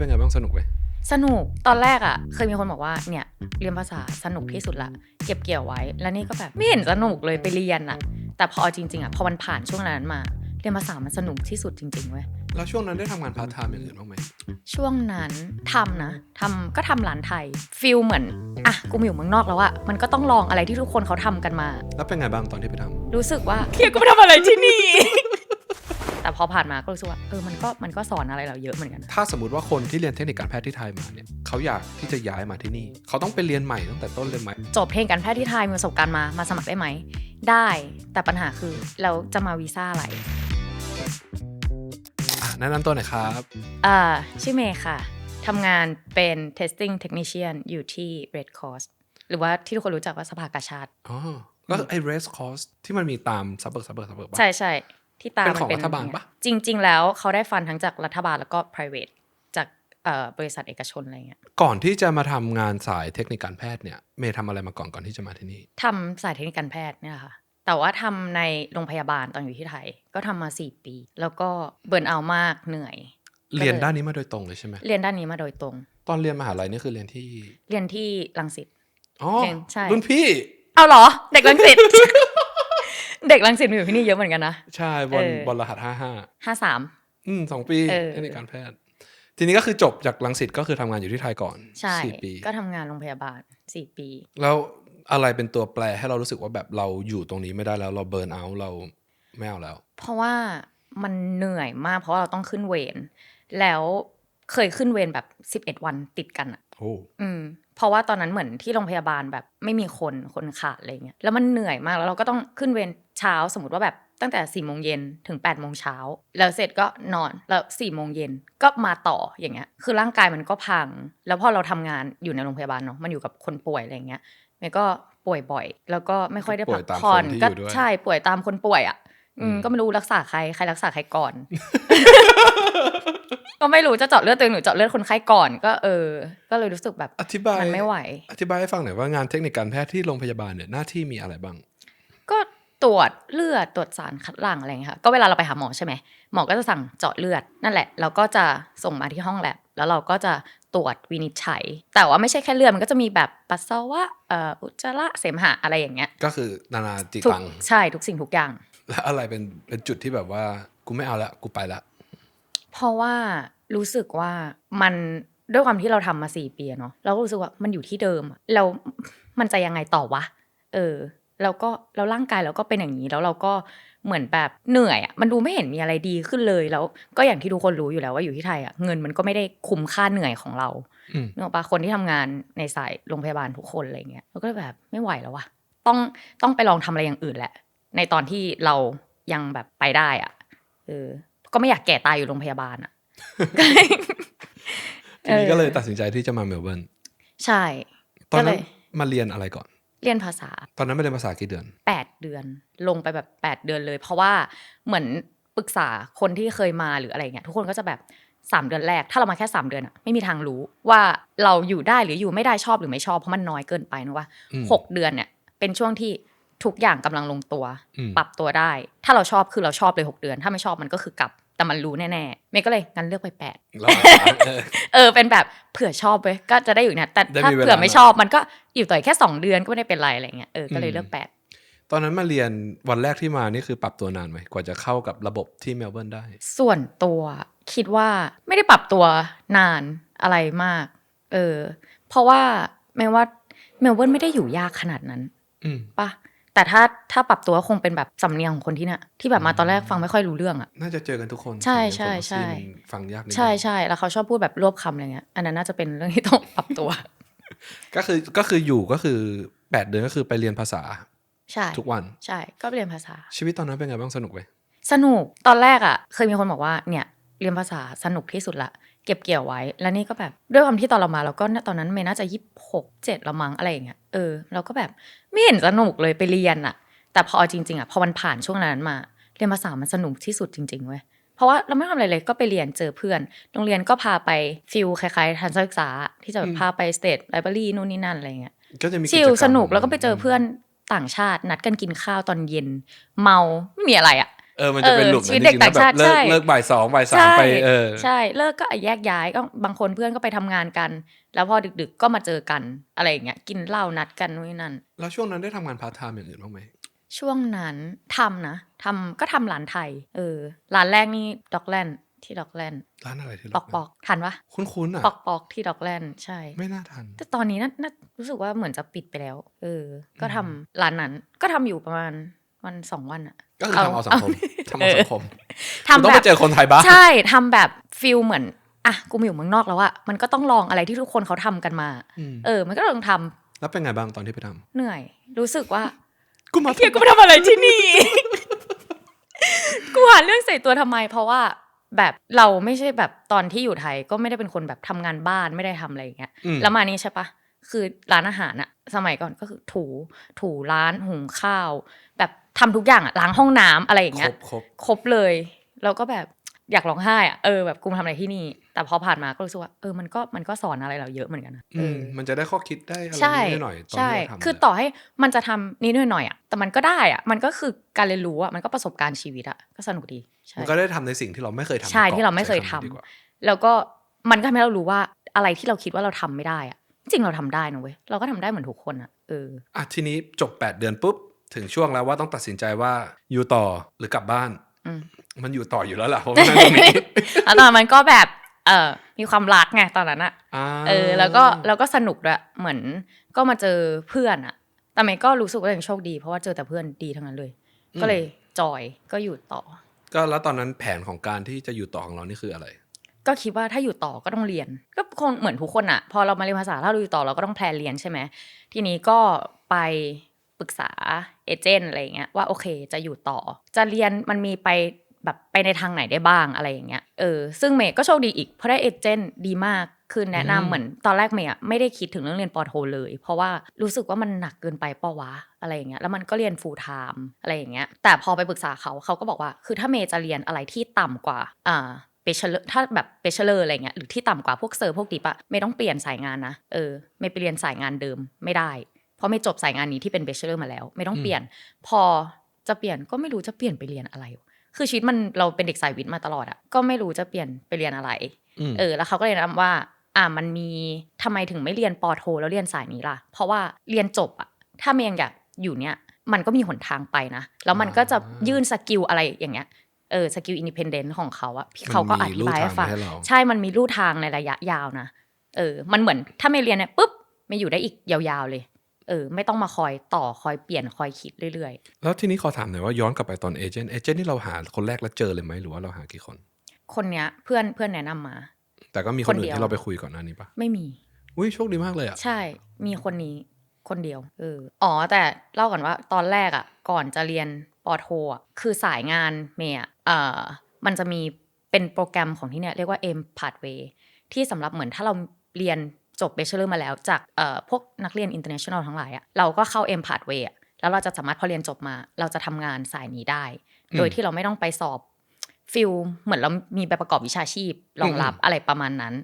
นั้นเป็นไงบ้างสนุกไหมสนุกตอนแรกอะ่ะ เคยมีคนบอกว่าเนี่ยเรียนภาษาสนุกที่สุดละเก็บเกี่ยวไว้ แล้วนี่ก็แบบไม่เห็นสนุกเลยไปเรียนอะ่ะ แต่พอเอาจริงๆอะ่ะพอมันผ่านช่วงนั้นมา เรียนภาษามันสนุกที่สุดจริงๆเว้ยแล้วช่วงนั้นได้ทำงานพาร์ทไทม์อย่างอื่นบ้างไหมช่วงนั้นทำนะทำก็ทำร้านไทยฟิลเหมือนอะกูมาอยู่เมืองนอกแล้วอะมันก็ต้องลองอะไรที่ทุกคนเขาทำกันมา แล้วเป็นไงบ้างตอนที่ไปทำรู้สึกว่าเคียกูไปทำอะไรที่นี่ แต่พอผ่านมาก็รู้สึกว่าเออมันก็มันก็สอนอะไรเราเยอะเหมือนกันนะถ้าสมมติว่าคนที่เรียนเทคนิคการแพทย์ที่ไทยมาเนี่ยเขาอยากที่จะย้ายมาที่นี่ เขาต้องไปเรียนใหม่ตั้งแต่ต้นเลยไหมจบเพลงการแพทย์ที่ไทยมีประสบการณ์มามาสมัครได้ไหมได้แต่ปัญหาคือเราจะมาวีซ่าอะไรอะแนะนำตัวหน่อยครับอ่าชื่อเมย์ค่ะทำงานเป็น testing technician อยู่ที่ Red Cross หรือว่าที่ทุกคนรู้จักว่าสภากาชาติอ๋อก็ไอ้ race course ที่มันมีตามซับเบิร์กซับเบิร์กซับเบิร์กใช่ใช่ ที่ตามเป็นของมัรัฐบาลปะจริง ๆ แล้วเขาได้ฟันทั้งจากรัฐบาลแล้วก็ private จากเอ่อบริษัทเอกชนอะไรเงี้ยก่อนที่จะมาทำงานสายเทคนิคการแพทย์เนี่ยเมย์ทำอะไรมาก่อนก่อนที่จะมาที่นี่ทำสายเทคนิคการแพทย์เนี่ยแหละค่ะแต่ว่าทำในโรงพยาบาลตอนอยู่ที่ไทย ก็ทำมา4ปี แล้วก็เบิร์นเอาท์มากเหนื่อย เรียนด้านนี้มาโดยตรงเลยใช่ไหมเรียนด้านนี้มาโดยตรง ตอนเรียนมหาลัยนี่คือเรียนที่ เรียนที่รังสิตอ๋อเรียนใช่รุ่นพี่ เอาเหรอ เด็กรังสิต เด็กรังสิตมาอยู่ที่นี่เยอะเหมือนกันนะ ใช่บนเออบนรหัสห้าห้าห้าสามอืมสองปีเออเทคนิคการแพทย์ ทีนี้ก็คือจบจากรังสิตก็คือทำงานอยู่ที่ไทยก่อนใช่สี่ปี ก็ทำงานโรงพยาบาลสี่ปี แล้วอะไรเป็นตัวแปรให้เรารู้สึกว่าแบบเราอยู่ตรงนี้ไม่ได้แล้วเราเบิร์นเอาท์เราไม่เอาแล้ว เพราะว่ามันเหนื่อยมากเพราะว่าเราต้องขึ้นเวรแล้วเคยขึ้นเวรแบบ11วันติดกันอะโอ้อืม เพราะว่าตอนนั้นเหมือนที่โรงพยาบาลแบบไม่มีคนคนขาดอะไรเงี้ยแล้วมันเหนื่อยมากแล้วเราก็ต้องขึ้นเวรเช้าสมมติว่าแบบตั้งแต่4ี่โมงเย็นถึง8ปดโมงเช้าแล้วเสร็จก็นอนแล้ว4ี่โมงเย็นก็มาต่ออย่างเงี้ย คือร่างกายมันก็พัง แล้วพอเราทำงานอยู่ในโรงพยาบาลเนาะมันอยู่กับคนป่วยอะไรเงี้ยเมย์ก็ป่วยบ่อย แล้วก็ไม่ค่อยได้พักผ่อนก็ใช่ป่วยตามคนป่วยอะ อืมก็ไม่รู้รักษาใครใครรักษาใครก่อน ก็ไม่รู้จะเจาะเลือดตัวเองหรือเจาะเลือดคนไข้ก่อน ก็เออ ก็เลยรู้สึกแบบอธิบายมันไม่ไหว อธิบายให้ฟังหน่อยว่างานเทคนิคการแพทย์ที่โรงพยาบาลเนี่ยหน้าที่มีอะไรบ้าง ก็ตรวจเลือดตรวจสารคัดหลั่งอะไรอย่างเงี้ยค่ะก็เวลาเราไปหาหมอใช่ไหมหมอก็จะสั่งเจาะเลือดนั่นแหละเราก็จะส่งมาที่ห้องแลบแล้วเราก็จะตรวจวินิจฉัย แต่ว่าไม่ใช่แค่เลือดมันก็จะมีแบบปัสสาวะเอ่ออุจจาระเสมหะอะไรอย่างเงี้ย ก็คือนานาจิทุกตัง ใช่ทุกสิ่งทุกอย่าง แล้วอะไรเป็นเป็นจุดที่แบบว่า กูไม่เอาละกูไปละ เพราะว่ารู้สึกว่ามันด้วยความที่เราทำมาสี่ปีอะเนาะเราก็รู้สึกว่ามันอยู่ที่เดิมอะเรามันจะยังไงต่อวะ เออแล้วก็แล้วร่างกายเราก็เป็นอย่างนี้แล้วเราก็เหมือนแบบเหนื่อยอะมันดูไม่เห็นมีอะไรดีขึ้นเลยแล้ว ก็อย่างที่ทุกคนรู้อยู่แล้วว่าอยู่ที่ไทยอะเงินมันก็ไม่ได้คุ้มค่าเหนื่อยของเราอืมเนกอะปะคนที่ทำงานในสายโรงพยาบาลทุกคนอะไรเงี้ยเราก็เลยแบบไม่ไหวแล้ววะต้องต้องไปลองทำอะไรอย่างอื่นแหละ ในตอนที่เรายังแบบไปได้อะเออ ก็ไม่อยากแก่ตายอยู่โรงพยาบาลอะก็เลยทีนี้ก็เลยออตัดสินใจที่จะมาเมลเบิร์นใช่ ตอนก็เลนั้นยมาเรียนอะไรก่อน เรียนภาษา ตอนนั้นไม่เรียนภาษากี่เดือน8เดือน ลงไปแบบ8เดือนเลย เพราะว่าเหมือนปรึกษาคนที่เคยมาหรืออะไรเงี้ยทุกคนก็จะแบบ3เดือนแรก ถ้าเรามาแค่3เดือนอะไม่มีทางรู้ว่าเราอยู่ได้หรืออยู่ไม่ได้ชอบหรือไม่ชอบเพราะมันน้อยเกินไปนะว่าอืมหกเดือนเนี่ยเป็นช่วงที่ ทุกอย่างกำลังลงตัวอืมปรับตัวได้ ถ้าเราชอบคือเราชอบเลย 6 เดือน ถ้าไม่ชอบมันก็คือกลับแต่มันรู้แน่ๆเมย์ก็เลยงั้นเลือกไป8แล้วเออเออเป็นแบบเผื่อชอบเว้ยก็จะได้อยู่เนี่ยแต่ได้ถ้ามีเวลาเผื่อไม่ชอบมันก็อยู่ต่ออีกแค่ 2 เดือนก็ไม่ได้เป็นไรอะไรเงี้ยเออก็เลยอืมเลือกแปดตอนนั้นมาเรียนวันแรกที่มานี่คือปรับตัวนานไหมกว่าจะเข้ากับระบบที่เมลเบิร์นได้ ส่วนตัวคิดว่าไม่ได้ปรับตัวนานอะไรมาก เออ เพราะว่าแม้ว่าเมลเบิร์นไม่ได้อยู่ยากขนาดนั้นอืมปะ แต่ถ้าถ้าปรับตัวก็คงเป็นแบบสำเนียงของคนที่เนี่ยที่แบบมาตอนแรกฟังไม่ค่อยรู้เรื่องอะน่าจะเจอกันทุกคนใช่สำเนียงใช่คนออสซี่ใช่มันฟังยากนิดนึงใช่ใช่แล้วเขาชอบพูดแบบรวบคำอะไรเงี้ยอันนั้นน่าจะเป็นเรื่องที่ต้องปรับตัว ก็คือก็คืออยู่ก็คือแปดเดือนก็คือไปเรียนภาษาใช่ทุกวันใช่ก็ไปเรียนภาษา ชีวิตตอนนั้นเป็นไงบ้างสนุกไหมสนุกตอนแรกอะ่ะ เคยมีคนบอกว่าเนี่ยเรียนภาษาสนุกที่สุดละ เก็บเกี่ยวไว้ แล้วนี่ก็แบบด้วยความที่ตอนเรามาเราก็ตอนนั้นเมย์น่าจะยี่หกเจ็ดละมั้งอะไรอย่างเงี้ยเออเราก็แบบไม่เห็นสนุกเลยไปเรียนอะ่ะแต่พอเอาจริงๆอะ่ะพอมันผ่านช่วงนั้นมา เรียนภาษามันสนุกที่สุดจริงๆเว้ยเพราะว่าเราไม่ทำอะไรเลยก็ไปเรียนเจอเพื่อนโรงเรียนก็พาไปฟิลคล้ายๆทันศึกษา ที่จะแบบพาไปสเตทไลบรารีนู่นนี่นั่นอะไรเงี้ยก็จะมีชิลจรรมสนุกแล้วก็ไปเจอเพื่อนต่างชาตินัดกันกินข้าวตอนเย็น เมาไม่มีอะไรอะ่ะ เออมันจะเป็นหลุมชีวิตนะเด็กจริงๆต่างแล้วแบบชาติเลิกใช่เลิกบ่ายสองบ่ายสามใช่ไปเออใช่เลิกก็แยกย้ายก็บางคนเพื่อนก็ไปทำงานกัน แล้วพอดึกๆก็มาเจอกันอะไรอย่างเงี้ยกินเหล้านัดกันนู่นนนั่นแล้วช่วงนั้นได้ทำงานพาร์ทไทม์อย่างอื่นบ้างไหมช่วงนั้นทำนะทำก็ทำร้านไทย เออร้านแรกนี่ด็อกแลนที่ด็อกแลนร้านอะไรที่ปเราอกปอกทันปะคุ้นๆอะปอกปอกที่ด็อกแลนใช่ ไม่น่าทัน แต่ตอนนี้น่าน่ารู้สึกว่าเหมือนจะปิดไปแล้ว เออ ก็ทำอืมร้านนั้นก็ทำอยู่ประมาณ วันสองวันอะก็คือทำเอาสังคมทำเอาสังคมทำมันต้องแบไปบเจอคนไทยบ้างใช่ทำแบบฟิลเหมือนอะกูมาอยู่เมืองนอกแล้วอะมันก็ต้องลองอะไรที่ทุกคนเขาทำกันมาอืมเออ มันก็ต้องทำแล้วเป็นไงบ้างตอนที่ไปทำเหนื่อย รู้สึกว่ากูมาเฮียกูมาทำอะไรที่นี่กูหาเรื่องใส่ตัวทำไม เพราะว่าแบบเราไม่ใช่แบบตอนที่อยู่ไทยก็ไม่ได้เป็นคนแบบทำงานบ้านไม่ได้ทำอะไรอย่างเงี้ยอืมแล้วมานี่ใช่ปะคือร้านอาหารอะสมัยก่อนก็คือถูถูร้านหุงข้าว แบบ ทำทุกอย่างอะล้างห้องน้ำอะไรอย่างคเงี้รยบครบครบเลย แล้วก็แบบอยากร้องไห้อะเออแบบกูมาทำอะไรที่นี่ แต่พอผ่านมาก็รู้สึกว่าเออมันก็มันก็สอนอะไรเราเยอะเหมือนกันนะอืเอมอมันจะได้ข้อคิดได้อะไรใช่นิดหน่อยๆตอนใช่ที่เราทำคือเนี่ยต่อให้มันจะทำนิดหน่อยๆอะแต่มันก็ได้อะมันก็คือการเรียนรู้อะมันก็ประสบการณ์ชีวิตอะก็สนุกดีใช่มันก็ได้ทำในสิ่งที่เราไม่เคยทำใช่ก่อนที่เราไม่เคยใช้ทำดีกว่าแล้วก็มันก็ทำให้เรารู้ว่าอะไรที่เราคิดว่าเราทำไม่ได้อะจริงเราทำได้นะเว้ยเราก็ทำได้เหมือนทุกคนอะเอออะทีนี้จบ 8 เดือนปุ๊บ ถึงช่วงแล้วว่าต้องตัดสินใจว่าอยู่ต่อหรือกลับบ้านอืมมันอยู่ต่ออยู่แล้วล่ะเพราะว่านั่งตรงนี้แล้วตอนนั้นมันก็แบบเออมีความรักไงตอนนั้นอะาเออ แล้วก็แล้วก็สนุกด้วยเหมือนก็มาเจอเพื่อนอะแต่เมย์ก็รู้สึกว่าตัวเองโชคดีเพราะว่าเจอแต่เพื่อนดีทั้งนั้นเลย ก็เลยจอยก็อยู่ต่อ ก็แล้วตอนนั้นแผนของการที่จะอยู่ต่อของเรานี่คืออะไร ก็คิดว่าถ้าอยู่ต่อก็ต้องเรียน ก็คงเหมือนทุกคนอะพอเรามาเรียนภาษาถ้าเราอยู่ต่อเราก็ต้องแพลนเรียนใช่ไหมทีนี้ก็ไป ปรึกษาเอเจนต์อะไรอย่างเงี้ยว่าโอเคจะอยู่ต่อ จะเรียนมันมีไปแบบไปในทางไหนได้บ้างอะไรอย่างเงี้ยเออซึ่งเมย์ก็โชคดีอีกเพราะได้เอเจนต์ดีมากคือแนะนำอืมเหมือนตอนแรกเมย์อะไม่ได้คิดถึงเรื่องเรียนปอโทเลย เพราะว่ารู้สึกว่ามันหนักเกินไปปะวะอะไรอย่างเงี้ยแล้วมันก็เรียน full time อะไรอย่างเงี้ยแต่พอไปปรึกษาเขาเขาก็บอกว่า คือถ้าเมย์จะเรียนอะไรที่ต่ำกว่าอ่าเบชเลอร์ถ้าแบบเบชเลอร์อะไรเงี้ยหรือที่ต่ำกว่าพวกเซอร์พวกดิปอะไม่ต้องเปลี่ยนสายงานนะเออไม่ไปเรียนสายงานเดิมไม่ได้ เพราะไม่จบสายงานนี้ที่เป็นเบชเลอร์มาแล้ว ไม่ต้องเปลี่ยน พอจะเปลี่ยนก็ไม่รู้จะเปลี่ยนไปเรียนอะไร คือชีวิตมันเราเป็นเด็กสายวิทย์มาตลอดอะก็ไม่รู้จะเปลี่ยนไปเรียนอะไรมเออ แล้วเขาก็เลยแนะนำว่า อ่ามันมีทำไมถึงไม่เรียนปอโท แล้วเรียนสายนี้ล่ะ เพราะว่าเรียนจบอะถ้าเมย์ยังอยากอยู่เนี่ย มันก็มีหนทางไปนะ แล้วมันก็จะยื่นสกิลอะไรอย่างเงี้ยเออสกิลอินดิเพนเดนต์ของเขาอะพี่เขาก็อธิบายให้ฟังมันมีลู่ทางให้เราใช่มันมีลู่ทางในระยะยาวนะเออ มันเหมือนถ้าไม่เรียนเนี่ยปุ๊บไม่อยู่ได้อีกยาวๆเลย เออไม่ต้องมาคอยต่อคอยเปลี่ยนคอยคิดเรื่อยแล้วทีนี้ขอถามหน่อยว่าย้อนกลับไปตอนเอเจนต์เอเจนต์ที่เราหาคนแรกแล้วเจอเลยไหมหรือว่าเราหากี่คนๆคนเนี้ยเพื่อนเพื่อนแนะนำมา แต่ก็มีคคนนอื่เดีนยวที่เราไปคุยก่อนหน้านี้ปะไม่มีอุ้ยโชคดีมากเลยอะใช่มีคนนี้คนเดียวเอออ๋อแต่เล่าก่อนว่าตอนแรกอะก่อนจะเรียนปอโทอะคือสายงานเมย์อะเอ่อมันจะมีเป็นโปรแกรมของที่เนี่ยเรียกว่า M Pathway ที่สำหรับเหมือนถ้าเราเรียน จบเบชเลอร์มาแล้วจากเอ่อพวกนักเรียน international ทั้งหลายอะเราก็เข้า M Pathway อะแล้วเราจะสามารถพอเรียนจบมา เราจะทำงานสายนี้ได้อืมโดยที่เราไม่ต้องไปสอบฟิลเหมือนเรามีใบประกอบวิชาชีพรองรับอืมอะไรประมาณนั้น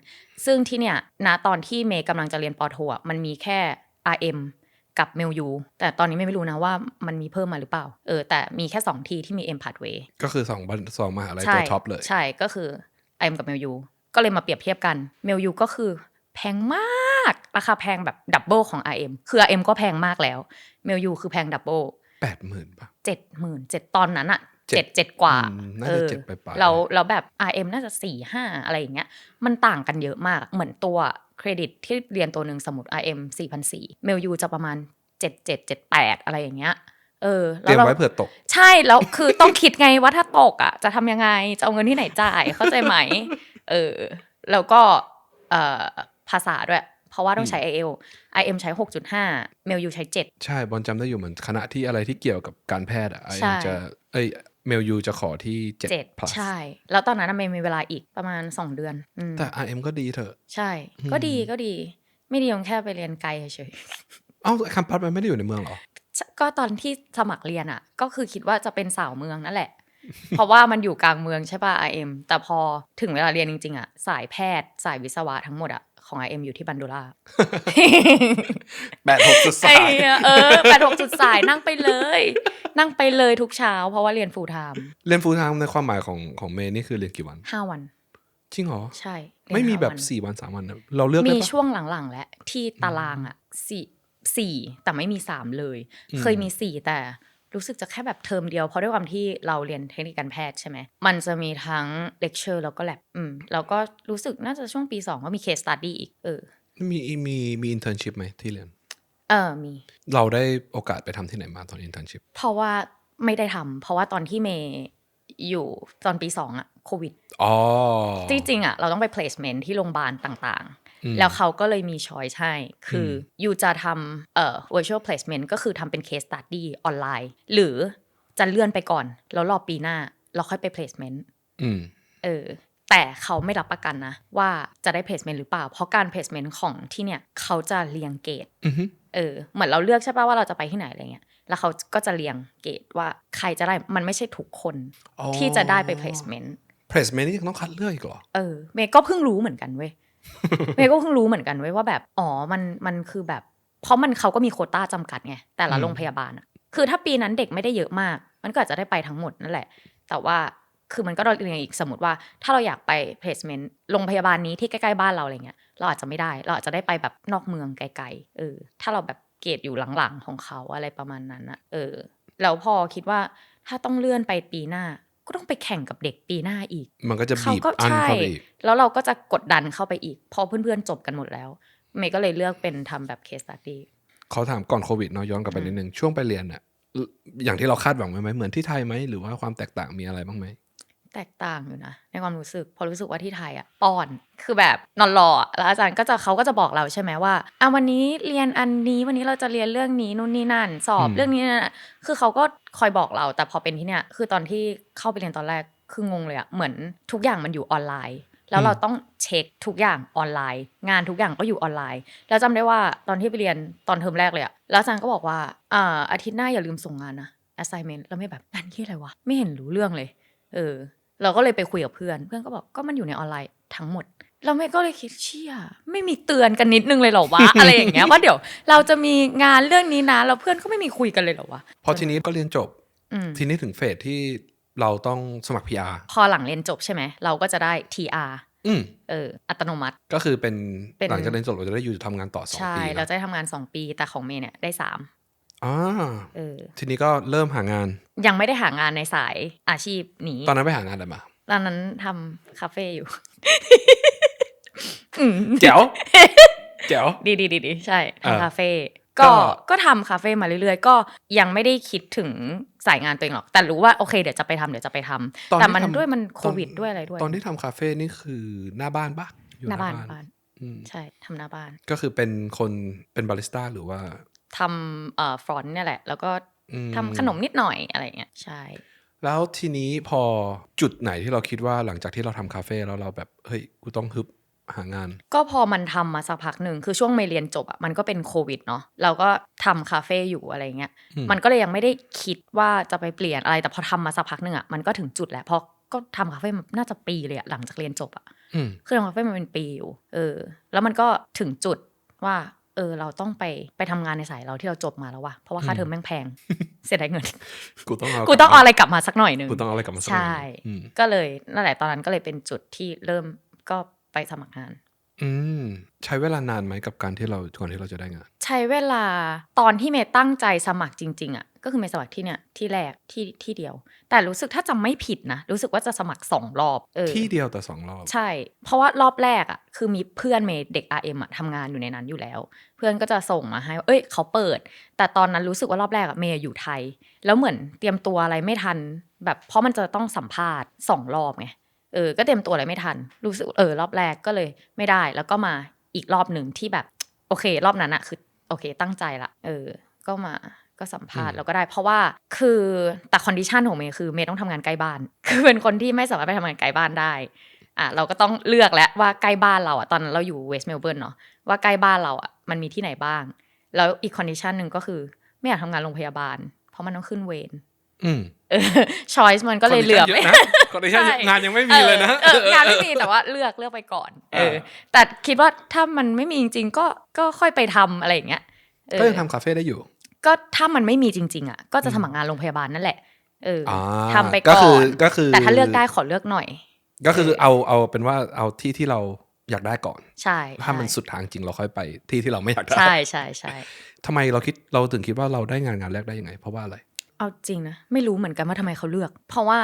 ซึ่งที่เนี่ยณตอนที่เมย์กำลังจะเรียนปอโทอะมันมีแค่ RM กับเมลยูแต่ตอนนี้ไม่รู้นะว่ามันมีเพิ่มมาหรือเปล่า เออ แต่มีแค่ 2 ที่ที่มี M Pathway ก็คือสองบันสองมหาลัยใช่ตัวท็อปเลย ใช่ก็คือ RM กับเมลยูก็เลยมาเปรียบเทียบกันเมลยูก็คือแพ งมาก ราคาแพงแบบดับเบิลของ RM คือ RM ก็แพงมากแล้ว เมลยูคือแพงดับเบิลแปดหมื่นปะเจ็ดหมื่นเจ็ดตอนนั้นอะเจ็เจ็ดดเจ็ดกว่าอืมน่าจะออเจ็ดปลายๆเราเราแบบ RM น่าจะสี่ห้าอะไรอย่างเงี้ย มันต่างกันเยอะมาก เหมือนตัวเครดิตที่เรียนตัวหนึ่งสมมติ RM สี่พันสี่เมลยูจะประมาณเจ็ดเจ็ดเจ็ดแปดอะไรอย่างเงี้ยเออเตรียมเราไว้เผื่อตก ใช่แล้วคือต้องคิดไงว่าถ้าตกอะ จะทำยังไง จะเอาเงินที่ไหนจ่ายเข้าใจไหม เออ แล้วก็เอ่อ ภาษาด้วย เพราะว่าต้องใช้ IEL IM ใช้ 6.5 เมลยูใช้ 7 ใช่บอลจำได้อยู่เหมือนคณะที่อะไรที่เกี่ยวกับการแพทย์อะไอใช่จะเอ้ยเมลยูจะขอที่เจ็ด7 plus ใช่ แล้วตอนนั้นนะเมย์มีเวลาอีกประมาณ 2 เดือนอืมแต่ RM ก็ดีเถอะ ใช่อืมก็ดีก็ดี ไม่ดีตรงแค่ไปเรียนไกลเฉยเอ้าคัมปัสมันไม่ได้อยู่ในเมืองเหรอๆก็ตอนที่สมัครเรียนอะ ก็คือคิดว่าจะเป็นสาวเมืองนั่นแหละ เพราะว่ามันอยู่กลางเมืองใช่ป่ะ RM แต่พอถึงเวลาเรียนจริงๆอะสายแพทย์สายวิศวะทั้งหมดอะ ของ RM อยู่ที่บันดุล่าแปดหกสุดไอ้สายเหี้ยเออแปดหกจุดสายนั่งไปเลย นั่งไปเลยทุกเช้า เพราะว่าเรียน full time เรียนฟูลไทม์ในความหมายของของเมย์นี่คือเรียนกี่วันห้าวัน จริงเหรอ ใช่เรียนไม่มีห้าแบบวันสี่วันสามวันนะเราเลือกได้มีปะช่วงหลังๆ และที่ตารางอะสี่สี่แต่ไม่มีสามเลยอืมเคยมีสี่แต่ รู้สึกจะแค่แบบเทอมเดียว เพราะด้วยความที่เราเรียนเทคนิคการแพทย์ใช่ไหม มันจะมีทั้งเลคเชอร์แล้วก็แลบอืมแล้วก็รู้สึกน่าจะช่วงปีสองก็มีเคสตัดดี้อีก เออ มีมีมีอินเทอร์นชิพไหมที่เรียน เออมี เราได้โอกาสไปทำที่ไหนมาตอนอินเทอร์นชิพเพราะว่าไม่ได้ทำเพราะว่าตอนที่เมย์อยู่ตอนปีสองอะโควิดอ๋อจริงๆอะเราต้องไป placement ที่โรงพยาบาลต่างอืมๆ แล้วเขาก็เลยมี choice ให้คืออมอยู่จะทำเอ่อ virtual placement ก็คือทำเป็น case study ออนไลน์ หรือจะเลื่อนไปก่อน แล้วรอปีหน้า เราค่อยไป placement อืมเออแต่เขาไม่รับประกันนะ ว่าจะได้ placement หรือเปล่า เพราะการ placement ของที่เนี่ยเขาจะเรียงเกรดอือฮึเออเหมือนเราเลือกใช่ป่ะว่าเราจะไปที่ไหนอะไรเงี้ยแล้วเขาก็จะเรียงเกรดว่าใครจะได้มันไม่ใช่ทุกคนอ๋อที่จะได้ไป placement placement นี่ยังต้องคัดเลือกอีกเหรอเออเมย์ก็เพิ่งรู้เหมือนกันเว้ย เมย์ก็เพิ่งรู้เหมือนกันเว้ยว่าแบบอ๋อมันมันคือแบบ เพราะมันเขาก็มีโควต้าจำกัดไงแต่ละอืมโรงพยาบาลอะคือถ้าปีนั้นเด็กไม่ได้เยอะมาก มันก็อาจจะได้ไปทั้งหมดนั่นแหละ แต่ว่าคือมันก็เรียนอีกสมมติว่า ถ้าเราอยากไป placement โรงพยาบาลนี้ที่ใกล้ๆบ้านเราอะไรเงี้ยเราอาจจะไม่ได้ เราอาจจะได้ไปแบบนอกเมืองไกลๆเออ ถ้าเราแบบเกรดอยู่หลังๆของเขาอะไรประมาณนั้นอะเออแล้วพอคิดว่าถ้าต้องเลื่อนไปปีหน้า ก็ต้องไปแข่งกับเด็กปีหน้าอีก มันก็จะเขาบีบก็อันใช่เข้าไปอีกแล้วเราก็จะกดดันเข้าไปอีก พอเพื่อนๆจบกันหมดแล้ว เมย์ก็เลยเลือกเป็นทำแบบ case study เขาถามก่อนโควิดเนาะย้อนกลับไปนิดนึงช่วงไปเรียนอะอย่างที่เราคาดหวังไว้ไหมเหมือนที่ไทยไหมหรือว่าความแตกต่างมีอะไรบ้างไหม แตกต่างอยู่นะ ในความรู้สึก พอรู้สึกว่าที่ไทยอะป้อน คือแบบนอนรออะแล้วอาจารย์ก็จะเขาก็จะบอกเราใช่ไหมว่าอะวันนี้เรียนอันนี้วันนี้เราจะเรียนเรื่องนี้นู่นนี่นั่น สอบอืม เรื่องนี้นั่นนะคือเขาก็คอยบอกเรา แต่พอเป็นที่เนี้ยคือตอนที่เข้าไปเรียนตอนแรกคืองงเลยอะเหมือนทุกอย่างมันอยู่ออนไลน์ แล้วเราต้องเช็คทุกอย่างออนไลน์ งานทุกอย่างก็อยู่ออนไลน์ แล้วจำได้ว่าตอนที่ไปเรียนตอนเทอมแรกเลยอะแล้วอาจารย์ก็บอกว่าอ่าอาทิตย์หน้าอย่าลืมส่งงานนะ assignment แล้วไม่แบบงานที่อะไรวะไม่เห็นรู้เรื่องเลย เออ เราก็เลยไปคุยกับเพื่อนเพื่อนก็บอกก็มันอยู่ในออนไลน์ทั้งหมด เราไม่ก็เลยคิดเชี่ยไม่มีเตือนกันนิดนึงเลยเหรอวะอะไรอย่างเงี้ยว่าเดี๋ยวเราจะมีงานเรื่องนี้นะแล้วเพื่อนก็ไม่มีคุยกันเลยเหรอวะพอทีนี้ก็เรียนจบอืมทีนี้ถึงเฟสที่เราต้องสมัคร PR พอหลังเรียนจบใช่ไหมเราก็จะได้ TR อืมเอออัตโนมัติก็คือเป็นเป็นหลังจากเรียนจบเราจะได้อยู่ทำงานต่อสองใช่ปีเรานะจะได้ทำงาน2ปีแต่ของเมย์เนี่ยได้3 อ่าเออทีนี้ก็เริ่มหางาน ยังไม่ได้หางานในสายอาชีพนี้ ตอนนั้นไปหางานอะไรมา ตอนนั้นทำคาเฟ่อยู่อืมแจ๋วแจ๋วดีดีดีดีใช่เออทำคาเฟ่ก็ก็ก็ทำคาเฟ่มาเรื่อยๆ ก็ยังไม่ได้คิดถึงสายงานตัวเองหรอก แต่รู้ว่าโอเคเดี๋ยวจะไปทำเดี๋ยวจะไปทำตอนแต่ที่มันทำด้วยมันโคตอนวิดด้วยอะไรด้วย ตอนที่ทำคาเฟ่นี่คือหน้าบ้านปะอยู่หน้าบ้านบ้านอืมใช่ทำหน้าบ้าน ก็คือเป็นคนเป็นบาริสต้าหรือว่า ทำเอ่อฟรอนต์เนี่ยแหละ แล้วก็อืมทำขนมนิดหน่อยอะไรเงี้ยใช่ แล้วทีนี้พอจุดไหนที่เราคิดว่าหลังจากที่เราทำคาเฟ่แล้วเราแบบเฮ้ยกูต้องฮึบหางาน ก็พอมันทำมาสักพักหนึ่งคือช่วงเมย์เรียนจบอะมันก็เป็นโควิดเนาะเราก็ทำคาเฟ่อยู่อะไรเงี้ยอืมมันก็เลยยังไม่ได้คิดว่าจะไปเปลี่ยนอะไร แต่พอทำมาสักพักหนึ่งอะมันก็ถึงจุดแหละเพราะก็ทำคาเฟ่มาน่าจะปีเลยอะหลังจากเรียนจบอะอืมคือทำคาเฟ่มาเป็นปีอยู่เออ แล้วมันก็ถึงจุดว่า เออเราต้องไปไปทำงานในสายเราที่เราจบมาแล้วว่ะเพราะว่าค่าอืมเทอมแม่งแพง เสียดายเงิน กูต้องเอากูต้องเอาอะไรกลับมาสักหน่อยหนึ่งกูต้องเอาอะไรกลับมาสักหน่ใช่อยอืมก็เลยนั่นแหละตอนนั้นก็เลยเป็นจุดที่เริ่มก็ไปสมัครงาน อืมใช้เวลานานไหมกับการที่เราก่อนที่เราจะได้งาน ใช้เวลาตอนที่เมย์ตั้งใจสมัครจริง ๆ อะ ก็คือเมย์สมัครที่เนี่ยที่แรกที่ที่เดียว แต่รู้สึกถ้าจำไม่ผิดนะ รู้สึกว่าจะสมัครสองรอบเออที่เดียวแต่สองรอบ ใช่ เพราะว่ารอบแรกอะคือมีเพื่อนเมย์เด็ก RM อะทำงานอยู่ในนั้นอยู่แล้ว เพื่อนก็จะส่งมาให้ว่าเอ้ยเขาเปิด แต่ตอนนั้นรู้สึกว่ารอบแรกอะเมย์อยู่ไทย แล้วเหมือนเตรียมตัวอะไรไม่ทัน แบบเพราะมันจะต้องสัมภาษณ์สองรอบไงเออก็เตรียมตัวอะไรไม่ทัน รู้สึกเออรอบแรกก็เลยไม่ได้ แล้วก็มาอีกรอบหนึ่งที่แบบ โอเค รอบนั้นอะคือ โอเค ตั้งใจละเออ ก็มา ก็สัมภาษอืณ์มแล้วก็ได้ เพราะว่าคือแต่คอนดิชันของเมย์คือเมย์ต้องทำงานใกล้บ้าน คือเป็นคนที่ไม่สามารถไปทำงานไกลบ้านได้อะเราก็ต้องเลือกแล้วว่าใกล้บ้านเราอะตอนนั้นเราอยู่เวสต์เมลเบิร์นเนาะว่าใกล้บ้านเราอะมันมีที่ไหนบ้าง แล้วอีกคอนดิชันหนึ่งก็คือ ไม่อยากทำงานโรงพยาบาล เพราะมันต้องขึ้นเวรอืมเออ choice มันก็เลยเหลือคไม่นคอนดิชั่นเยอะนะ conndition งานยังไม่มีเลยนะเออเอองานไม่มีแต่ว่าเลือกเลือกไปก่อนเออเออ แต่คิดว่าถ้ามันไม่มีจริงๆก็ก็ค่อยไปทำอะไรอย่างเงี้ยเออก็ยังทำคาเฟ่ได้อยู่ ก็ถ้ามันไม่มีจริง ๆ อะ ก็จะอืมสมัครงานโรงพยาบาลนั่นแหละ เออออ่าทำไปก็ก่คืออนก็คือ แต่ถ้าเลือกได้ขอเลือกหน่อย ก็คือเอาเอาเป็นว่าเอาที่ที่เราอยากได้ก่อน ใช่ ถ้ามันใช่สุดทางจริงเราค่อยไปที่ที่เราไม่อยากได้ ใช่ใช่ใช่ทำไมเราคิดเราถึงคิดว่าเราได้งานงานแรกได้ยังไง เพราะว่าอะไร เอาจริงนะไม่รู้เหมือนกันว่าทำไมเขาเลือก เพราะว่า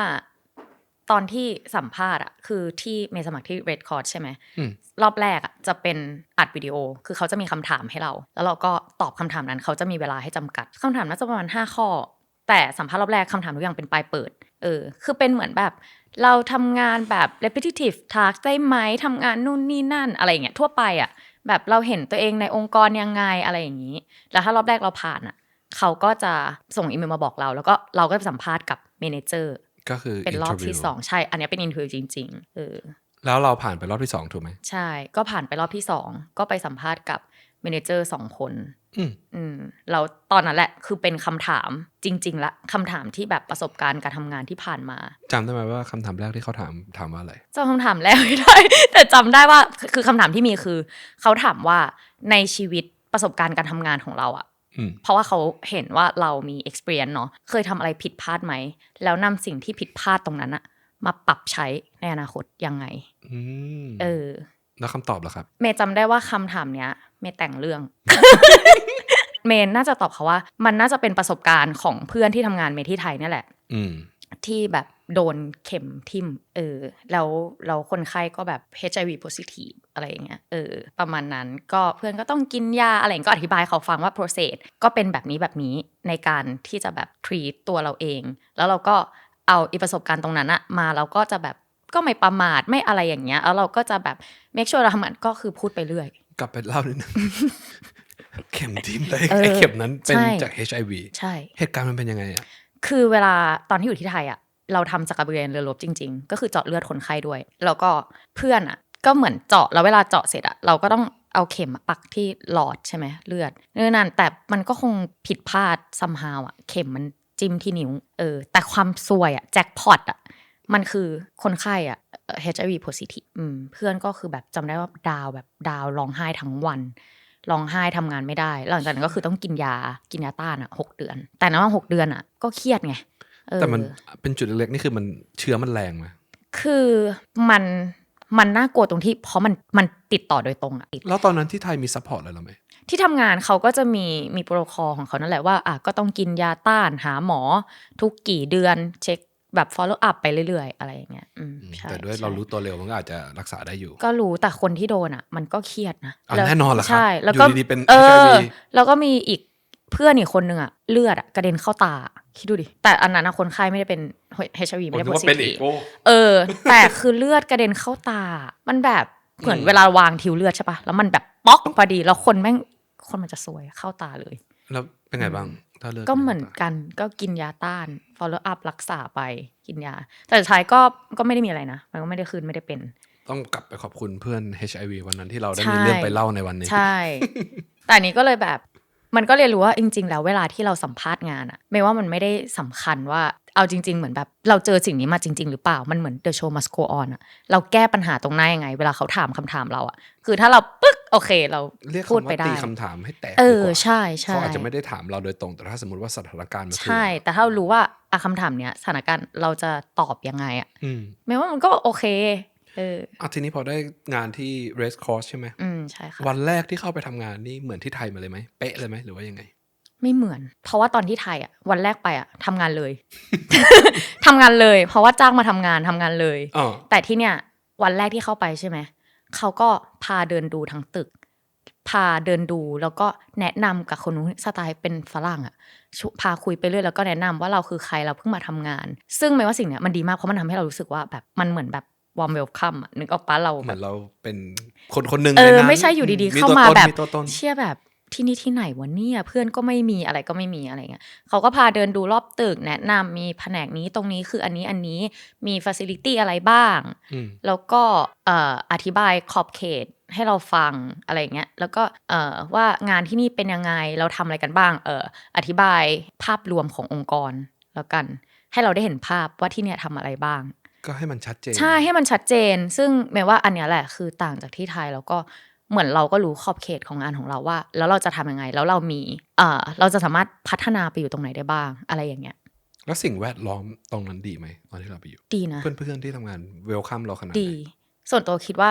ตอนที่สัมภาษณ์อะคือที่เมย์สมัครที่ Red c o r d ใช่ไหมอืมรอบแรกอะจะเป็นอัดวิดีโอ คือเขาจะมีคำถามให้เรา แล้วเราก็ตอบคำถามนั้น เขาจะมีเวลาให้จำกัดคำถามน่าจะประมาณ5ข้อ แต่สัมภาษณ์รอบแรกคำถามทุกอย่างเป็นปลายเปิด เออ คือเป็นเหมือนแบบ เราทำงานแบบ repetitive task ได้ไหมทำงานนู่นนี่นั่นอะไรอย่างเงี้ยทั่วไปอะแบบเราเห็นตัวเองในองค์กรยังไงอะไรอย่างนี้ แล้วถ้ารอบแรกเราผ่านอะเขาก็จะส่งอีเมลมาบอกเรา แล้วก็เราก็ไปสัมภาษณ์กับเมเนเจอร์ ก็คือเป็นรอบที่ interview สองใช่ อันเนี้ยเป็นอินเทอร์จริง ๆ เออ แล้วเราผ่านไปรอบที่สองถูกไหม ใช่ ก็ผ่านไปรอบที่สองก็ไปสัมภาษณ์กับเมเนเจอร์สองคนอืมอืมแล้วตอนนั้นแหละ คือเป็นคำถามจริง ๆ ละคำถามที่แบบประสบการณ์การทำงานที่ผ่านมาจำได้ไหมว่าคำถามแรกที่เขาถามถามว่าอะไรจำคำถามแรกไม่ได้ แต่จำได้ว่าคือคำถามที่มีคือ เขาถามว่าในชีวิตประสบการณ์การทำงานของเราอะอืม เพราะว่าเขาเห็นว่าเรามี experience เนาะเคยทำอะไรผิดพลาดไหม แล้วนำสิ่งที่ผิดพลาดตรงนั้นอะมาปรับใช้ในอนาคตยังไงอืมเออ แล้วคำตอบล่ะครับ เมย์จำได้ว่าคำถามเนี้ย เมย์แต่งเรื่อง เมย์น่าจะตอบเขาว่า มันน่าจะเป็นประสบการณ์ของเพื่อนที่ทำงานเมย์ที่ไทยเนี่ยแหละอืมที่แบบ โดนเข็มทิ่มเออแล้วเราคนไข้ก็แบบ HIV positive อะไรอย่างเงี้ยเออประมาณนั้นก็เพื่อนก็ต้องกินยาอะไรอย่างเงี้ยก็อธิบายเขาฟังว่า process ก็เป็นแบบนี้แบบนี้ในการที่จะแบบ treat ตัวเราเอง แล้วเราก็เอาอีประสบการณ์ตรงนั้นอะมาเราก็จะแบบก็ไม่ประมาทไม่อะไรอย่างเงี้ยแล้วเราก็จะแบบ make sure เราทำงานก็คือพูดไปเรื่อย กลับไปเล่านิดนึงเข็มทิมเลยเออไอ้เข็มนั้นเป็นใช่จาก HIV ใช่เหตุการณ์มันเป็นยังไงอะคือเวลาตอนที่อยู่ที่ไทยอะ เราทำจักรบริเวณเรือรบจริง ๆ ก็คือเจาะเลือดคนไข้ด้วย แล้วก็เพื่อนอะ ก็เหมือนเจาะแล้วเวลาเจาะเสร็จอะเราก็ต้องเอาเข็มปักที่หลอดใช่ไหมเลือดเนื่อนั่นแต่มันก็คงผิดพลาดซัมฮาวอะ เข็มมันจิ้มที่นิ้วเออ แต่ความซวยอะแจ็คพอตอะมันคือคนไข้อะเอ่อ HIV positive อืมเพื่อนก็คือแบบจำได้ว่าดาวแบบดาวร้องไห้ทั้งวันร้องไห้ทำงานไม่ได้ หลังจากนั้นก็คือต้องกินยากินยาต้านอะหกเดือน แต่ในะว่าหกเดือนอะ ก็เครียดไง แต่มันเป็นจุดเล็กๆนี่คือมันเชื้อมันแรงไหมคือมันมันน่ากลัวตรงที่ เพราะมันมันติดต่อโดยตรงอะแล้วตอนนั้นที่ไทยมีซัพพอร์ตอะไรเราไหมที่ทำงานเขาก็จะมีมีโปรโตคอลของเขานั่นแหละว่าอะก็ต้องกินยาต้านหาหมอ ทุกกี่เดือนเช็คแบบ follow up ไปเรื่อย ๆ อะไรอย่างเงี้ยอืมอืมใช่แต่ด้วยใช่เรารู้ตัวเร็วมันก็อาจจะรักษาได้อยู่ ก็รู้แต่คนที่โดนอะ มันก็เครียดนะอะล้วแน่นอนล่ะครับใช่แล้วก็อยู่ดีๆเป็นเออ HIV แล้วก็มีอีกเพื่อนอีกคนนึงอะเลือดอะกระเด็นเข้าตา คิดดูดิ แต่อันนั้นอะคนไข้ไม่ได้เป็น HIV ไม่ได้ผมนึกว่าเป็น positive อีกโอ้เออ แต่คือเลือดกระเด็นเข้าตา มันแบบเหมือนอืมเวลาวางทิวเลือดใช่ปะแล้วมันแบบป๊อกพอดี แล้วคนแม่งคนมันจะซวยเข้าตาเลย แล้วเป็นไงบ้างถ้าเลือดก็เหมือนกันก็กินยาต้าน follow up รักษาไปกินยา แต่สุดท้ายก็ก็ไม่ได้มีอะไรนะ มันก็ไม่ได้คืนไม่ได้เป็น ต้องกลับไปขอบคุณเพื่อน HIV วันนั้นที่เราได้ใช่มีเรื่องไปเล่าในวันนี้ ใช่ แต่อันนี้ก็เลยแบบ มันก็เรียนรู้ว่าจริง ๆ แล้วเวลาที่เราสัมภาษณ์งานอะไม่ว่ามันไม่ได้สำคัญว่าเอาจริง ๆ เหมือนแบบเราเจอสิ่งนี้มาจริง ๆ หรือเปล่ามันเหมือน the show must go on อะเราแก้ปัญหาตรงหน้ายังไง เวลาเขาถามคำถามเราอะคือถ้าเราปึ๊กโอเค เราเรียกพูดคำไปว่าได้ตีคำถามให้แตกเอดีอกว่าใช่ใช่เขาอาจจะไม่ได้ถามเราโดยตรงแต่ถ้าสมมติว่าสถานการณ์มันคือใช่ แต่ถ้าเรารู้ว่าอะคำถามเนี้ยสถานการณ์เราจะตอบยังไงอะอืมไม่ว่ามันก็โอเค เอออะทีนี้พอได้งานที่ Race Course ใช่ไหมอืมใช่ค่ะวันแรกที่เข้าไปทำงานนี่เหมือนที่ไทยมาเลยไหมเป๊ะเลยไหมหรือว่ายังไง ไม่เหมือน เพราะว่าตอนที่ไทยอะวันแรกไปอะทำงานเลยทำงานเลย เพราะว่าจ้างมาทำงานทำงานเลยอ๋อแต่ที่เนี่ย วันแรกที่เข้าไปใช่ไหมเขาก็พาเดินดูทั้งตึก พาเดินดูแล้วก็แนะนำกับคนนู้นสไตล์เป็นฝรั่งอะชุพาคุยไปเรื่อยแล้วก็แนะนำว่าเราคือใครเราเพิ่งมาทำงาน ซึ่งไม่ว่าสิ่งเนี้ยมันดีมากเพราะมันทำให้เรารู้สึกว่าแบบมันเหมือนแบบ วอมเวลคัมอะนึกออกปะเราเหแบมือบนเราเป็นคนคนหนึ่งเอในอนั้นไม่ใช่อยู่ดีๆมีเข้าตัวมาตนแบบมีตัวตนเชื่อแบบที่นี่ที่ไหนวะเนี่ยเพื่อนก็ไม่มีอะไรก็ไม่มีอะไรเงี้ยเขาก็พาเดินดูรอบตึกแนะนำมีแผนกนี้ตรงนี้คืออันนี้อันนี้มีฟั c i ลิตี้อะไรบ้างอืมแล้วก็เอ่ออธิบายขอบเขตให้เราฟังอะไรเงี้ยแล้วก็เอ่อว่างานที่นี่เป็นยังไงเราทำอะไรกันบ้างเอออธิบายภาพรวมขององค์กรแล้วกัน ให้เราได้เห็นภาพว่าที่เนี่ยทำอะไรบ้าง ก็ให้มันชัดเจน ใช่ให้มันชัดเจน ซึ่งแม้ว่าอันเนี้ยแหละคือต่างจากที่ไทยแล้วก็เหมือนเราก็รู้ขอบเขตของงานของเราว่า แล้วเราจะทำยังไง แล้วเรามีเอ่อเราจะสามารถพัฒนาไปอยู่ตรงไหนได้บ้าง อะไรอย่างเงี้ย แล้วสิ่งแวดล้อมตรงนั้นดีไหมตอนที่เราไปอยู่ดีนะเพื่อนๆที่ทำงานเวลคัมเราขนาดไหดีนส่วนตัวคิดว่า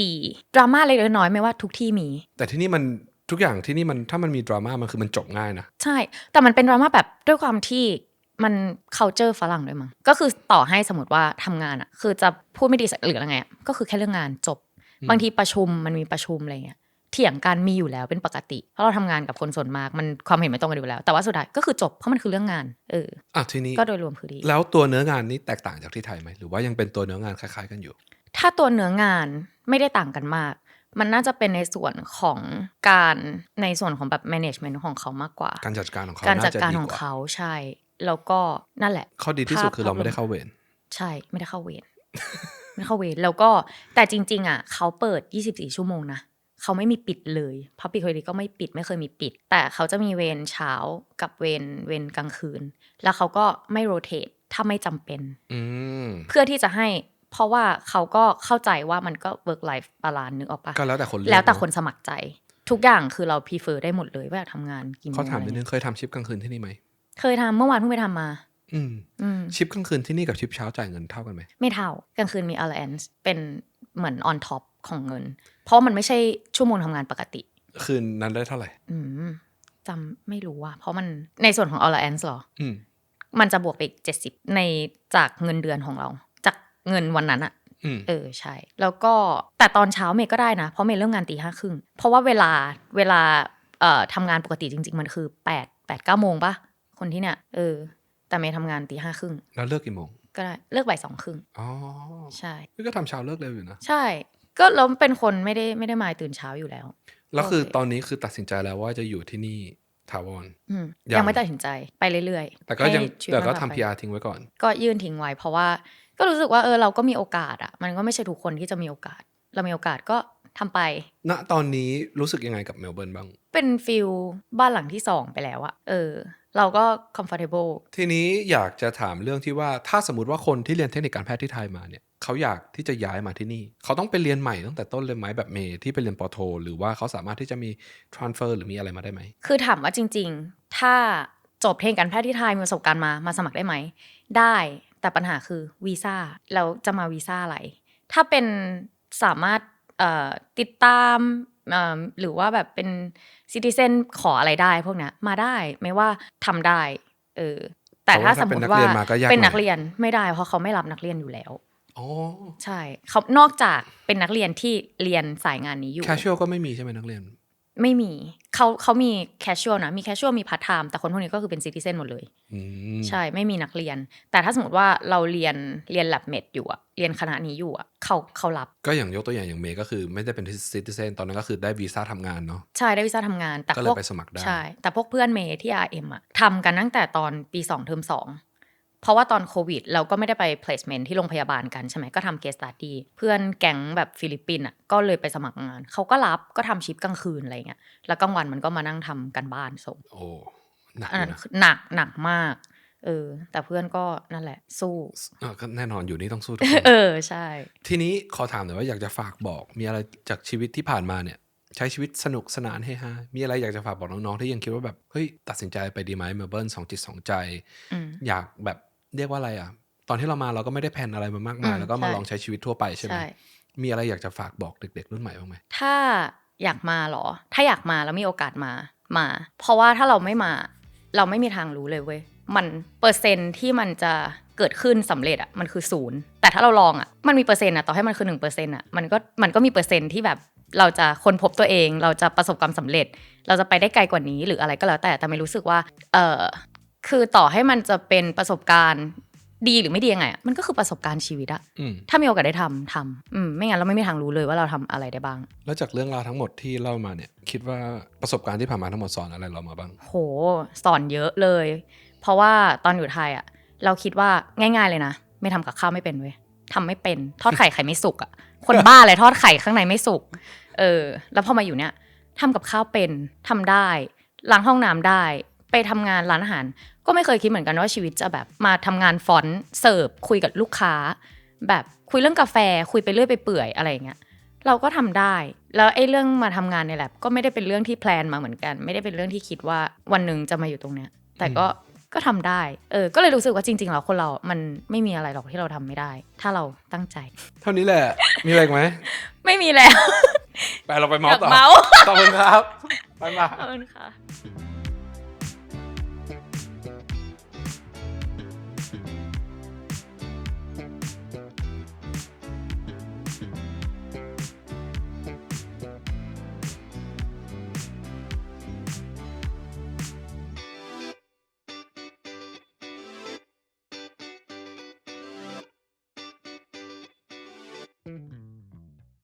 ดีดราม่าเล็กๆน้อยๆไม่ว่าทุกที่มี แต่ที่นี่มันทุกอย่างที่นี่มันถ้ามันมีดราม่ามันคือมันจบง่ายนะใช่ แต่มันเป็นดราม่าแบบด้วยความที่ มัน culture ฝรั่งด้วยมั้งก็คือต่อให้สมมติว่าทำงานอะคือจะพูดไม่ดีสักหรืออะไรไงอะก็คือแค่เรื่องงานจบอืมบางทีประชุมมันมีประชุมอะไรเงี้ยเถียงกันมีอยู่แล้วเป็นปกติ เพราะเราทำงานกับคนส่วนมากมันความเห็นไม่ตรงกันอยู่แล้ว แต่ว่าสุดท้ายก็คือจบเพราะมันคือเรื่องงานเอออะทีนี้ก็โดยรวมคือดี แล้วตัวเนื้องานนี้แตกต่างจากที่ไทยไหมหรือว่ายังเป็นตัวเนื้องานคล้าย ๆกันอยู่ ถ้าตัวเนื้องานไม่ได้ต่างกันมาก มันน่าจะเป็นในส่วนของการในส่วนของแบบ management ของเขามากกว่า การจัดการของเขาการจัดน่การดีของว่เขาใช่ แล้วก็นั่นแหละ ข้อดีที่สุดภาพคือเราภาพไม่ได้เข้าเวรใช่ไม่ได้เข้าเวรไม่ได้เข้าเวรแล้วก็แต่จริง ๆ อะ เขาเปิด 24 ชั่วโมงนะเขาไม่มีปิดเลยพับปิค o ดีก็ไม่ปิดไม่เคยมีปิด แต่เขาจะมีเวรเช้ากับเวรเวรกลางคืน แล้วเขาก็ไม่โรเตทถ้าไม่จำเป็นอืมเพื่อที่จะให้ เพราะว่าเขาก็เข้าใจว่ามันก็ work life balance นึกออกปะก็แล้วแต่คนเลือกแล้วแต่เอะคนสมัครใจ ทุกอย่างคือเรา prefer ได้หมดเลยว่าอยากทำงานกี่โมงเขาถามอะไรนิดนึเงี้ยงเคยทำชิปกลางคืนที่นี่ไหม เคยทำเมื่อวานเพิ่งไปทำมา อืม อืม ชิปกลางคืนที่นี่กับชิปเช้าจ่ายเงินเท่ากันไหมไม่เท่ากลางคืนมี allowance เป็นเหมือน on top ของเงิน เพราะมันไม่ใช่ชั่วโมงทำงานปกติ คืนนั้นได้เท่าไหร่ อืมจำไม่รู้ว่าเพราะมันในส่วนของ allowance เหรอ อืม มันจะบวกไปอีกเจ็ดสิบในจากเงินเดือนของเรา จากเงินวันนั้นอะอืม เออใช่ แล้วก็แต่ตอนเช้าเมย์ก็ได้นะ เพราะเมย์เริ่มงานตีห้าครึ่งเพราะว่าเวลาเวลาเอ่อทำงานปกติจริง ๆ มันคือแปดแปดเก้าโมงปะ คนที่เนี่ยเออ แต่เมย์ทำงานตีห้าครึ่งแล้วเลิกกี่โมงก็ได้เลิกบ่ายสองครึ่งอ๋อใช่พี่ก็ทำเช้าเลิกเร็วอยู่นะใช่ ก็เราเป็นคนไม่ได้ไม่ได้มายตื่นเช้าอยู่แล้วแล้วคือโอเคตอนนี้คือตัดสินใจแล้วว่าจะอยู่ที่นี่ถาวรอืมยังยังไม่ตัดสินใจไปเรื่อยๆ แต่ก็ยังให้ชีวิแต่ก็มันทำไป PR ทิ้งไว้ก่อน ก็ยื่นทิ้งไว้เพราะว่าก็รู้สึกว่าเออเราก็มีโอกาสอะมันก็ไม่ใช่ทุกคนที่จะมีโอกาส เรามีโอกาสก็ทำไป ณตอนนี้รู้สึกยังไงกับเมลเบิร์นบ้าง เป็นฟิลบ้านหลังที่สองไปแล้วอะเออ เราก็ comfortable ทีนี้อยากจะถามเรื่องที่ว่าถ้าสมมติว่าคนที่เรียนเทคนิคการแพทย์ที่ไทยมาเนี่ยเขาอยากที่จะย้ายมาที่นี่ เขาต้องไปเรียนใหม่ตั้งแต่ต้นเลยไหมแบบเมย์ที่ไปเรียนปอโท หรือว่าเขาสามารถที่จะมี transfer หรือมีอะไรมาได้ไหม คือถามว่าจริง ๆ ถ้าจบเทคนิคการแพทย์ที่ไทยมีประสบการณ์มามาสมัครได้ไหม ได้แต่ปัญหาคือวีซ่าเราจะมาวีซ่าอะไร ถ้าเป็นสามารถเอ่อติดตามเอ่อ หรือว่าแบบเป็นซิติเซนขออะไรได้พวกเนี้ยมาได้ไม่ว่าทำได้เออแต่ถ้าสมมติว่าแต่ว่าถ้าเป็นนักเรียนมาก็ยากหน่อยเป็นนักเรียนไม่ได้เพราะเขาไม่รับนักเรียนอยู่แล้วอ๋อใช่เขานอกจากเป็นนักเรียนที่เรียนสายงานนี้อยู่ casual ก็ไม่มีใช่ไหมนักเรียน ไม่มีเขาเขามีแคชชวลนะมีแคชชวลมีพาร์ทไทม์แต่คนพวกนี้ก็คือเป็นซิติเซนหมดเลยอืมใช่ไม่มีนักเรียน แต่ถ้าสมมติว่าเราเรียนเรียน lab med อยู่อะเรียนคณะนี้อยู่อะเขาเขารับ ก็อย่างยกตัวอย่างอย่างเมย์ก็คือไม่ได้เป็น citizen ตอนนั้นก็คือได้วีซ่าทำงานเนาะใช่ได้วีซ่าทำงานแต่ก็เลพยวกไปสมัครได้ใช่แต่พวกเพื่อนเมย์ที่ RM อะทำกันตั้งแต่ตอนปี2เทอม2 เพราะว่าตอนโควิด เราก็ไม่ได้ไป placement ที่โรงพยาบาลกันใช่ไหมก็ทำ case study เพื่อนแก๊งแบบฟิลิปปินส์อะก็เลยไปสมัครงาน เขาก็รับก็ทำชิปกลางคืนอะไรเงี้ยแล้วกลางวันมันก็มานั่งทำกันบ้านส่งโอ้หนักอันอยู่นั้นนะคือหนักหนักมากเออแต่เพื่อนก็นั่นแหละ สู้อะก็แน่นอนอยู่นี่ต้องสู้ทุกคนเออใช่ ทีนี้ขอถามหน่อยว่าอยากจะฝากบอกมีอะไรจากชีวิตที่ผ่านมาเนี่ย ใช้ชีวิตสนุกสนานเฮฮามีอะไรอยากจะฝากบอกน้องๆที่ยังคิดว่าแบบเฮ้ยตัดสินใจไปดีไหมเมลเบิร์นสองจิตสองใจอืมอยากแบบ เรียกว่าอะไรอะ ตอนที่เรามาเราก็ไม่ได้แพลนอะไรมามากมายอืมแล้วก็มาใช่ลองใช้ชีวิตทั่วไปใช่ไหมใช่มีอะไรอยากจะฝากบอกเด็ก ๆ รุ่นใหม่บ้างไหมถ้าอยากมาเหรอ ถ้าอยากมาแล้วมีโอกาสมามา เพราะว่าถ้าเราไม่มา เราไม่มีทางรู้เลยเว้ยมันเปอร์เซ็นต์ที่มันจะเกิดขึ้นสำเร็จอะมันคือศูนย์แต่ถ้าเราลองอะมันมีเปอร์เซ็นต์อะต่อให้มันคือหนึ่งเปอร์เซ็นต์อะมันก็มันก็มีเปอร์เซ็นต์ที่แบบเราจะค้นพบตัวเอง เราจะประสบความสำเร็จ เราจะไปได้ไกลกว่านี้หรืออะไรก็แล้วแต่แต่ไม่รู้สึกว่าเออ คือต่อให้มันจะเป็นประสบการณ์ดีหรือไม่ดียังไงอะมันก็คือประสบการณ์ชีวิตอะอืมถ้ามีโอกาสได้ทำทำอืมไม่งั้นเราไม่มีทางรู้เลยว่าเราทำอะไรได้บ้าง แล้วจากเรื่องราวทั้งหมดที่เล่ามาเนี่ย คิดว่าประสบการณ์ที่ผ่านมาทั้งหมดสอนอะไรเรามาบ้าง โห สอนเยอะเลย เพราะว่าตอนอยู่ไทยอะเราคิดว่าง่าย ๆเลยนะ ไม่ทำกับข้าวไม่เป็นเว้ยทำไม่เป็น ทอดไข่ไข่ไม่สุกอะคนบ้าเลยทอดไข่ข้างในไม่สุก เออ แล้วพอมาอยู่เนี่ยทำกับข้าวเป็นทำได้ล้างห้องน้ำได้ ไปทำงานร้านอาหาร ก็ไม่เคยคิดเหมือนกันว่าชีวิตจะแบบมาทำงานฟอนต์เสิร์ฟคุยกับลูกค้า แบบคุยเรื่องกาแฟคุยไปเรื่อยไปเปื่อยอะไรอย่างเงี้ยเราก็ทำได้ แล้วไอ้เรื่องมาทำงานในแลบก็ไม่ได้เป็นเรื่องที่แพลนมาเหมือนกัน ไม่ได้เป็นเรื่องที่คิดว่าวันหนึ่งจะมาอยู่ตรงเนี้ย แต่ก็ก็ทำได้ เออ ก็เลยรู้สึกว่าจริงๆแล้วคนเรา มันไม่มีอะไรหรอกที่เราทำไม่ได้ ถ้าเราตั้งใจ เท่านี้แหละ มีอะไรอีกไหม ไม่มีแล้ว ไปเราไปเมาอยาส์กต่อเมาส์ขอบคุณครับบ๊ายบายขอบคุณค่ะ